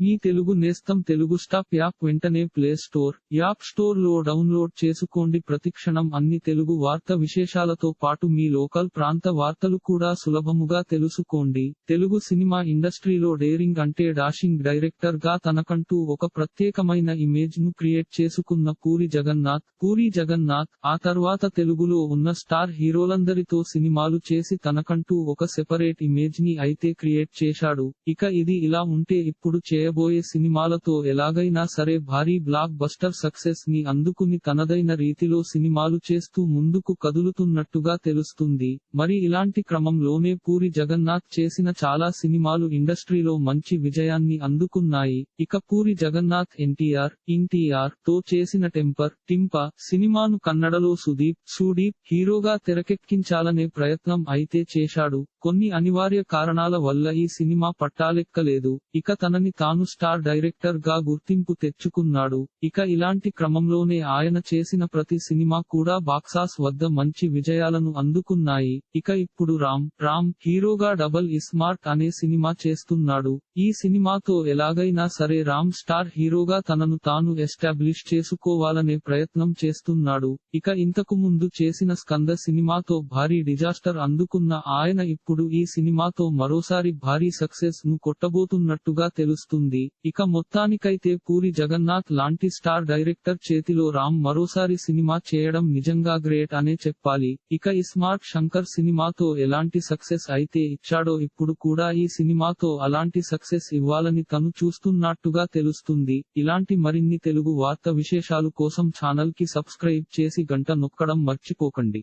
మీ తెలుగు నేస్తం Telugu stop app వెంటనే play store app స్టోర్లో డౌన్లోడ్ చేసుకోండి. ప్రతిక్షణం అన్ని తెలుగు వార్త విశేషాలతో పాటు మీ లోకల్ ప్రాంత వార్తలు కూడా సులభముగా తెలుసుకోండి. తెలుగు సినిమా ఇండస్ట్రీలో డేరింగ్ అంటే డాషింగ్ డైరెక్టర్గా తనకంటూ ఒక ప్రత్యేకమైన ఇమేజ్ను క్రియేట్ చేసుకున్న పూరి జగన్నాథ్. పూరి జగన్నాథ్ ఆ తర్వాత తెలుగులో ఉన్న స్టార్ హీరోలందరితో సినిమాలు చేసి తనకంటూ ఒక సెపరేట్ ఇమేజ్ని అయితే క్రియేట్ చేశాడు. ఇక ఇది ఇలా ఉంటే ఇప్పుడు చేయబోయే సినిమాలతో ఎలాగైనా సరే భారీ బ్లాక్ బస్టర్ సక్సెస్ని అందుకుని తనదైన రీతిలో సినిమాలు చేస్తూ ముందుకు కదులుతున్నట్టుగా తెలుస్తుంది. మరి ఇలాంటి క్రమంలోనే పూరి జగన్నాథ్ చేసిన చాలా సినిమాలు ఇండస్ట్రీలో మంచి విజయాన్ని అందుకున్నాయి. ఇక పూరి జగన్నాథ్ ఎన్టీఆర్ ఎన్టీఆర్తో చేసిన టెంపర్ టింప సినిమాను కన్నడలో సుదీప్ సుడీప్ హీరోగా తెరకెక్కించాలనే ప్రయత్నం అయితే చేశాడు. కొన్ని అనివార్య కారణాల వల్ల ఈ సినిమా పట్టాలెక్కలేదు ఇక తనని తాను స్టార్ డైరెక్టర్గా గుర్తింపు తెచ్చుకున్నాడు ఇక ఇలాంటి క్రమంలోనే ఆయన చేసిన ప్రతి సినిమా కూడా బాక్సాస్ వద్ద మంచి విజయాలను అందుకున్నాయి ఇక ఇప్పుడు రామ్ రామ్ హీరోగా డబల్ ఇస్మార్ట్ అనే సినిమా చేస్తున్నాడు ఈ సినిమాతో ఎలాగైనా సరే రామ్ స్టార్ హీరోగా తనను తాను ఎస్టాబ్లిష్ చేసుకోవాలనే ప్రయత్నం చేస్తున్నాడు ఇక ఇంతకు ముందు చేసిన స్కంద సినిమాతో భారీ డిజాస్టర్ అందుకున్న ఆయన ఇప్పుడు ఈ సినిమాతో మరోసారి భారీ సక్సెస్ను కొట్టబోతున్నట్టుగా తెలుస్తుంది. ఇక మొత్తానికైతే పూరి జగన్నాథ్ లాంటి స్టార్ డైరెక్టర్ చేతిలో రామ్ మరోసారి సినిమా చేయడం నిజంగా గ్రేట్ అనే చెప్పాలి. ఇక ఇస్మార్ట్ శంకర్ సినిమాతో ఎలాంటి సక్సెస్ అయితే ఇచ్చాడో ఇప్పుడు కూడా ఈ సినిమాతో అలాంటి సక్సెస్ ఇవ్వాలని తను చూస్తున్నట్టుగా తెలుస్తుంది. ఇలాంటి మరిన్ని తెలుగు వార్త విశేషాలు కోసం ఛానల్కి సబ్స్క్రైబ్ చేసి గంట నొక్కడం మర్చిపోకండి.